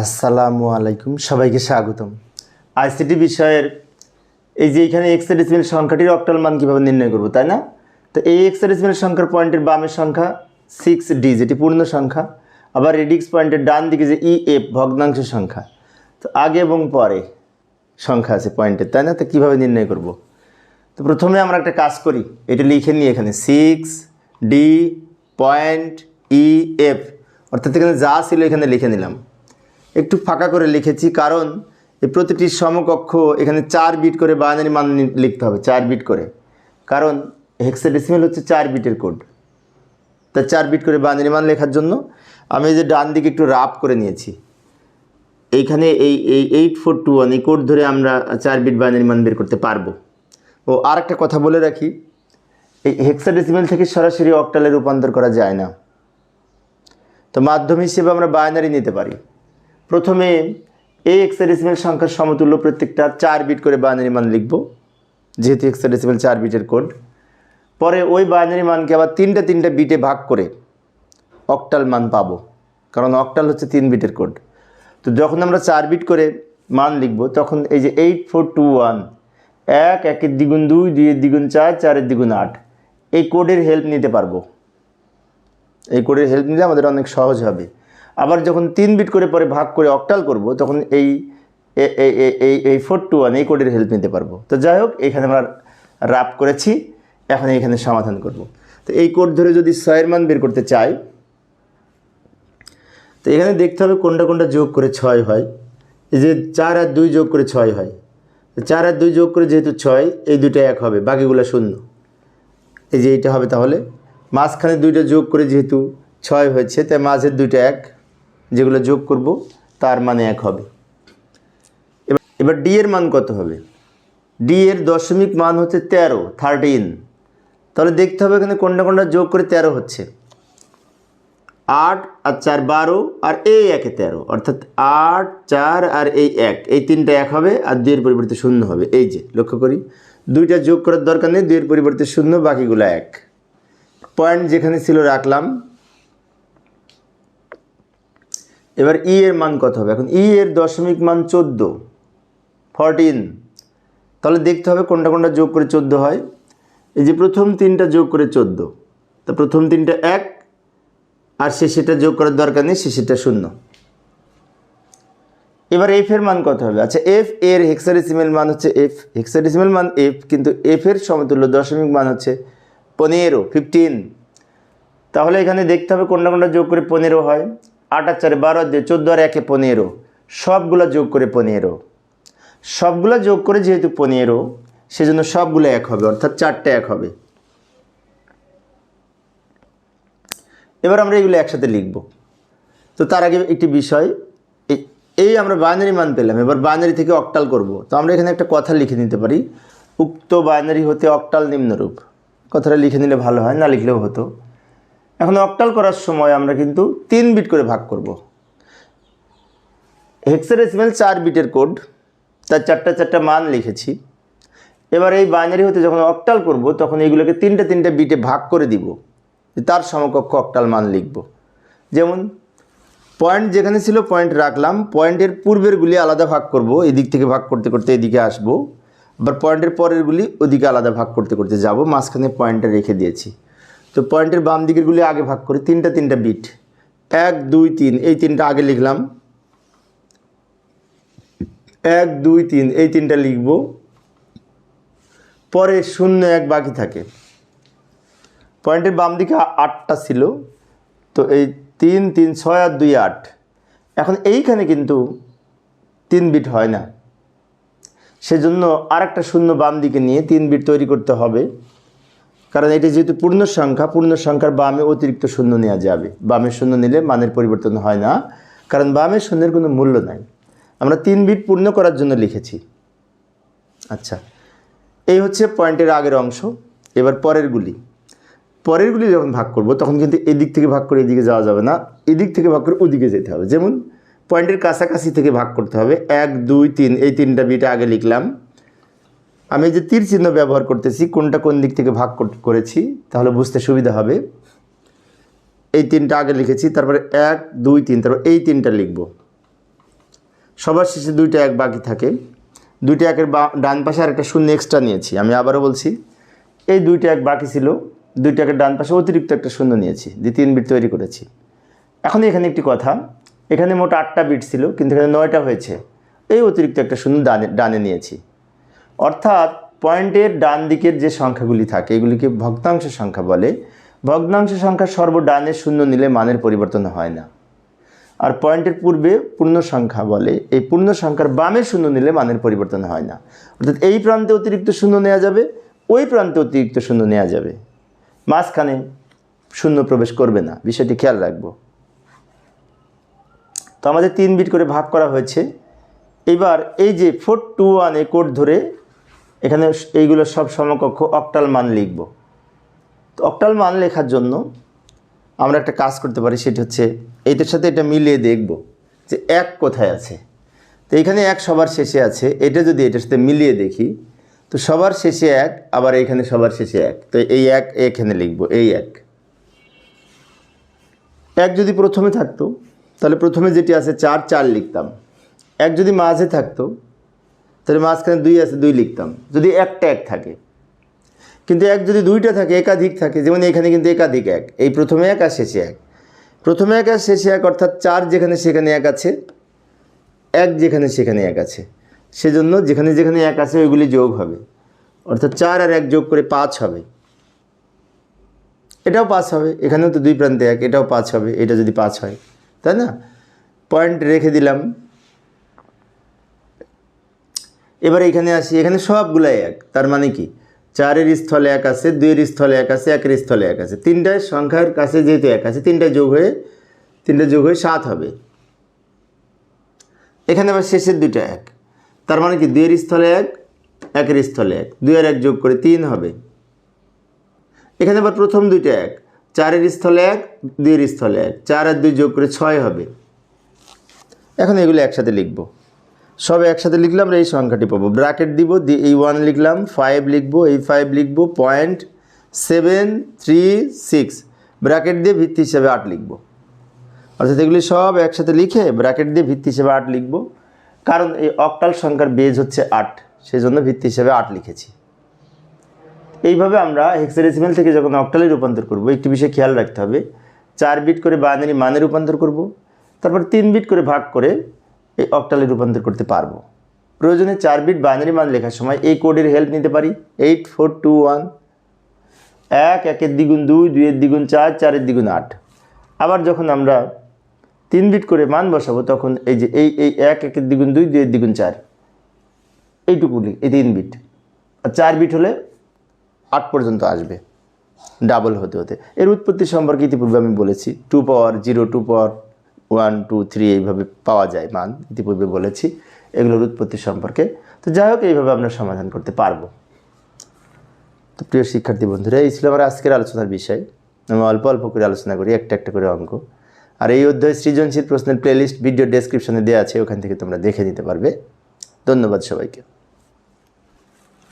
আসসালামু আলাইকুম, সবাইকে স্বাগতম। আইসিটি বিষয়ের এই যে এখানে এক্স ডেসিমেল সংখ্যাটির অক্টাল মান কীভাবে নির্ণয় করব, তাই না? তো এই এক্স ডেসিমেল সংখ্যার পয়েন্টের বামের সংখ্যা সিক্স ডি যেটি পূর্ণ সংখ্যা। আবার রেডিক্স পয়েন্টের ডান দিকে যে ই এফ ভগ্নাংশ সংখ্যা। তো আগে এবং পরে সংখ্যা আছে পয়েন্টের, তাই না? তো কীভাবে নির্ণয় করব? তো প্রথমে আমরা একটা কাজ করি, এটা লিখে নিই এখানে six D point E F অর্থাৎ এখানে যা ছিল এখানে লিখে নিলাম। একটু ফাঁকা করে লিখেছি, কারণ এই প্রতিটি সমকক্ষ এখানে চার বিট করে বাইনারি মান লিখতে হবে, চার বিট করে। কারণ হেক্সাডেসিমেল হচ্ছে চার বিটের কোড তা চার বিট করে বাইনারি মান লেখার জন্য আমি যে ডান দিকে একটু রাপ করে নিয়েছি। এইখানে এই এই এইট ফোর টু ওয়ান এই কোড ধরে আমরা চার বিট বাইনারি মান বের করতে পারব। ও আর একটা কথা বলে রাখি, এই হেক্সাডেসিমেল থেকে সরাসরি অক্টালে রূপান্তর করা যায় না। তো মাধ্যম হিসেবে আমরা বাইনারি নিতে পারি। প্রথমে এই এক্সাডেসিমেল সংখ্যার সমতুল্য প্রত্যেকটা চার বিট করে বাইনারি মান লিখব। যেহেতু এক্সাডেসিমেল চার বিটের কোড পরে ওই বাইনারি মানকে আবার তিনটা তিনটা বিটে ভাগ করে অক্টাল মান পাবো। কারণ অক্টাল হচ্ছে তিন বিটের কোড তো যখন আমরা চার বিট করে মান লিখব, তখন এই যে এইট ফোর টু ওয়ান এক, একের দ্বিগুণ দুই, দুইয়ের দ্বিগুণ চার, চারের দ্বিগুণ আট, এই কোডের হেল্প নিতে পারব। এই কোডের হেল্প নিলে আমাদের অনেক সহজ হবে। আবার যখন তিন বিট করে পরে ভাগ করে অক্টাল করব, তখন এই এই এই ফোর টু ওয়ান এই কোডের হেল্প নিতে পারব। তো যাই হোক, এখানে আমরা রাপ করেছি, এখন এখানে সমাধান করব। তো এই কোড ধরে যদি ছয়ের মান বের করতে চাই, তো এখানে দেখতে হবে কোনটা কোনটা যোগ করে ছয় হয়। এই যে চার আর দুই যোগ করে ছয় হয়। চার আর দুই যোগ করে যেহেতু ছয়, এই দুটো এক হবে, বাকিগুলো শূন্য। এই যে এইটা হবে তাহলে, মাঝখানে দুইটা যোগ করে যেহেতু ছয় হয়েছে, তাই মাঝের দুইটা এক যেগুলো যোগ করব, তার মানে এক হবে। এবার এবার ডি এর মান কত হবে? ডি এর দশমিক মান হচ্ছে তেরো থার্টিন তাহলে দেখতে হবে এখানে কোনটা কোনটা যোগ করে তেরো হচ্ছে। আট আর চার বারো, আর এই একে তেরো। অর্থাৎ আট, চার আর এই এক। এই তিনটা এক হবে আর দুইয়ের পরিবর্তে শূন্য হবে। এই যে, লক্ষ্য করি। দুইটা যোগ করার দরকার নেই দুইয়ের পরিবর্তে শূন্য, বাকিগুলো এক। পয়েন্ট যেখানে ছিল রাখলাম এবার ই এর মান কত হবে? এখন ই এর দশমিক মান চোদ্দ। ফরটিন তাহলে দেখতে হবে কোনটা কোনটা যোগ করে চোদ্দ হয়। এই যে প্রথম তিনটা যোগ করে চোদ্দ। তা প্রথম তিনটা এক, আর শেষেটা যোগ করার দরকার নেই শেষেটা শূন্য। এবার এফ এর মান কত হবে? আচ্ছা এফ এর হেক্সাডেসিমেল মান হচ্ছে এফ হেক্সাডেসিমেল মান এফ কিন্তু এফ এর সমতুল্য দশমিক মান হচ্ছে পনেরো ফিফটিন তাহলে এখানে দেখতে হবে কোনটা কোনটা যোগ করে পনেরো হয়। আট আর চারে বারো দিয়ে চোদ্দ আর একে পনেরো। সবগুলো যোগ করে পনেরো। সবগুলো যোগ করে যেহেতু পনেরো, সেজন্য সবগুলো এক হবে, অর্থাৎ চারটে এক হবে। এবার আমরা এগুলো একসাথে লিখব। তো তার আগে একটি বিষয় এই- আমরা বাইনারি মান পেলাম, এবার বাইনারি থেকে অক্টাল করব। তো আমরা এখানে একটা কথা লিখে নিতে পারি, উক্ত বাইনারি হতে অক্টাল নিম্নরূপ। কথাটা লিখে নিলে ভালো হয়, না লিখলেও হতো। এখন অক্টাল করার সময় আমরা কিন্তু তিন বিট করে ভাগ করব। হেক্সাডেসিমেল চার বিটের কোড তার চারটা চারটা মান লিখেছি। এবার এই বাইনারি হতে যখন অক্টাল করব, তখন এইগুলোকে তিনটে তিনটে বিটে ভাগ করে দিব। তার সমকক্ষ অক্টাল মান লিখব। যেমন পয়েন্ট যেখানে ছিল পয়েন্ট রাখলাম। পয়েন্টের পূর্বেরগুলি আলাদা ভাগ করব, এদিক থেকে ভাগ করতে করতে এদিকে আসব। আবার পয়েন্টের পরেরগুলি ওদিকে আলাদা ভাগ করতে করতে যাব, মাঝখানে পয়েন্টটা রেখে দিয়েছি। তো পয়েন্টের বাম দিকেরগুলি আগে ভাগ করে, তিনটা তিনটা বিট এক, দুই, তিন, এই তিনটা আগে লিখলাম। এক, দুই, তিন, এই তিনটা লিখব। পরে শূন্য, এক বাকি থাকে। পয়েন্টের বাম দিকে আটটা ছিল, তো এই তিন তিন, ছয় আর দুই, আট। এখন এইখানে কিন্তু তিন বিট হয় না। সেজন্য আর একটা শূন্য বাম দিকে নিয়ে তিন বিট তৈরি করতে হবে। কারণ এটি যেহেতু পূর্ণ সংখ্যা, পূর্ণ সংখ্যার বামে অতিরিক্ত শূন্য নেওয়া যাবে। বামে শূন্য নিলে মানের পরিবর্তন হয় না, কারণ বামে শূন্যের কোনো মূল্য নাই। আমরা তিন বিট পূর্ণ করার জন্য লিখেছি। আচ্ছা এই হচ্ছে পয়েন্টের আগের অংশ, এবার পরেরগুলি পরেরগুলি যখন ভাগ করব, তখন কিন্তু এদিক থেকে ভাগ করে এদিকে যাওয়া যাবে না, এদিক থেকে ভাগ করে ওদিকে যেতে হবে। যেমন পয়েন্টের কাছাকাছি থেকে ভাগ করতে হবে। এক, দুই, তিন, এই তিনটা বিটা আগে লিখলাম। আমি যে তীর চিহ্ন ব্যবহার করতেছি, কোনটা কোন দিক থেকে ভাগ কর- করেছি, তাহলে বুঝতে সুবিধা হবে। এই তিনটা আগে লিখেছি, তারপরে এক, দুই, তিন, তারপর এই তিনটা লিখব। সবার শেষে দুইটা এক বাকি থাকে। দুইটা একের বা ডান পাশে আর একটা শূন্য এক্সট্রা নিয়েছি, আমি আবারও বলছি। এই দুইটা এক বাকি ছিল, দুইটা একের ডান পাশে অতিরিক্ত একটা শূন্য নিয়েছি, দিয়ে তিন বিট তৈরি করেছি। এখন এখানে একটি কথা, এখানে মোট আটটা বিট ছিল, কিন্তু এখানে নয়টা হয়েছে। এই অতিরিক্ত একটা শূন্য ডানে ডানে নিয়েছি। অর্থাৎ পয়েন্টের ডান দিকের যে সংখ্যাগুলি থাকে, এগুলিকে ভগ্নাংশ সংখ্যা বলে। ভগ্নাংশ সংখ্যা সর্ব সর্বডানে শূন্য নিলে মানের পরিবর্তন হয় না। আর পয়েন্টের পূর্বে পূর্ণ সংখ্যা বলে, এই পূর্ণ সংখ্যার বামে শূন্য নিলে মানের পরিবর্তন হয় না। অর্থাৎ এই প্রান্তে অতিরিক্ত শূন্য নেওয়া যাবে, ওই প্রান্তে অতিরিক্ত শূন্য নেওয়া যাবে। মাঝখানে শূন্য প্রবেশ করবে না, বিষয়টি খেয়াল রাখব। তো আমাদের তিন বিট করে ভাগ করা হয়েছে। এবার এই যে ফোর টু ওয়ান কোড ধরে এখানে এইগুলো সব সমকক্ষ অক্টাল মান লিখব। তো অক্টাল মান লেখার জন্য আমরা একটা কাজ করতে পারি, সেটি হচ্ছে এইটার সাথে এটা মিলিয়ে দেখব যে এক কোথায় আছে। তো এখানে এক সবার শেষে আছে, এটা যদি এটার সাথে মিলিয়ে দেখি, তো সবার শেষে এক, আবার এখানে সবার শেষে এক। তো এই এক, এখানে লিখব, এই এক। এক যদি প্রথমে থাকতো, তাহলে প্রথমে যেটি আছে চার চার লিখতাম। এক যদি মাঝে থাকতো তাহলে মাঝখানে দুই আছে, দুই লিখতাম। যদি একটা এক থাকে। কিন্তু এক যদি দুইটা থাকে, একাধিক থাকে, যেমন এখানে কিন্তু একাধিক এক। এই প্রথমে এক আর শেষে এক। প্রথমে এক আর শেষে এক অর্থাৎ চার যেখানে সেখানে এক আছে, এক যেখানে সেখানে এক আছে। সেজন্য যেখানে যেখানে এক আছে, ওইগুলি যোগ হবে। অর্থাৎ চার আর এক যোগ করে পাঁচ হবে। এটাও পাঁচ হবে। এখানেও তো দুই প্রান্তে এক, এটাও পাঁচ হবে। এটা যদি পাঁচ হয়, তাই না? পয়েন্ট রেখে দিলাম। এবার এখানে আসি, এখানে সবগুলাই এক, তার মানে কি? চারের স্থলে এক আছে, দুইয়ের স্থলে এক আছে, একের স্থলে এক আছে। তিনটায় সংখ্যার কাছে যেহেতু এক আছে তিনটায় যোগ হয়ে, তিনটা যোগ হয়ে সাত হবে। এখানে আবার শেষের দুইটা এক, তার মানে কি? দুইয়ের স্থলে এক, একের স্থলে এক, দুইয়ের এক যোগ করে তিন হবে। এখানে আবার প্রথম দুইটা এক, চারের স্থলে এক, দুইয়ের স্থলে এক, চার আর দুই যোগ করে ছয় হবে। এখন এগুলো একসাথে লিখব। সব একসাথে লিখলাম এই সংখ্যাটি পাবো। ব্র্যাকেট দিব এই ওয়ান লিখলাম ফাইভ লিখব, এই ফাইভ লিখব point seven three six bracket দিয়ে ভিত্তি হিসেবে আট লিখব। অর্থাৎ এগুলি সব একসাথে লিখে ব্র্যাকেট দিয়ে ভিত্তি হিসেবে আট লিখব। কারণ এই অক্টাল সংখ্যার বেজ হচ্ছে আট সেই জন্য ভিত্তি হিসেবে আট লিখেছি। এইভাবে আমরা হেক্সাডেসিমেল থেকে যখন অক্টালে রূপান্তর করব, একটি বিষয় খেয়াল রাখতে হবে। চার বিট করে বাইনারি মানে রূপান্তর করব, তারপর তিন বিট করে ভাগ করে এই অক্টালে রূপান্তর করতে পারব। প্রয়োজনে চার বিট বাইনারি মান লেখার সময় এই কোডের হেল্প নিতে পারি। এইট ফোর টু ওয়ান এক, একের দ্বিগুণ দুই, দুইয়ের দ্বিগুণ চার, চারের দ্বিগুণ আট। আবার যখন আমরা তিন বিট করে মান বসাবো, তখন এই যে এই এই এক, একের দ্বিগুণ দুই, দুইয়ের দ্বিগুণ চার। এইটুকু লিখ এই তিন বিট আর চার বিট হলে আট পর্যন্ত আসবে। ডাবল হতে হতে। এর উৎপত্তি সম্পর্কে ইতিপূর্বে আমি বলেছি। Two power zero two power one, two, three এইভাবে পাওয়া যায় মান, ইতিপূর্বে বলেছি, এগুলোর উৎপত্তি সম্পর্কে। তো যাই হোক, এইভাবে আমরা সমাধান করতে পারব। তো প্রিয় শিক্ষার্থী বন্ধুরা, এই ছিল আমার আজকের আলোচনার বিষয়। আমি অল্প অল্প করে আলোচনা করি, একটা একটা করে অঙ্ক। আর এই অধ্যায় সৃজনশীল প্রশ্নের প্লেলিস্ট ভিডিও ডেসক্রিপশনে দেওয়া আছে, ওখান থেকে তোমরা দেখে নিতে পারবে। ধন্যবাদ সবাইকে।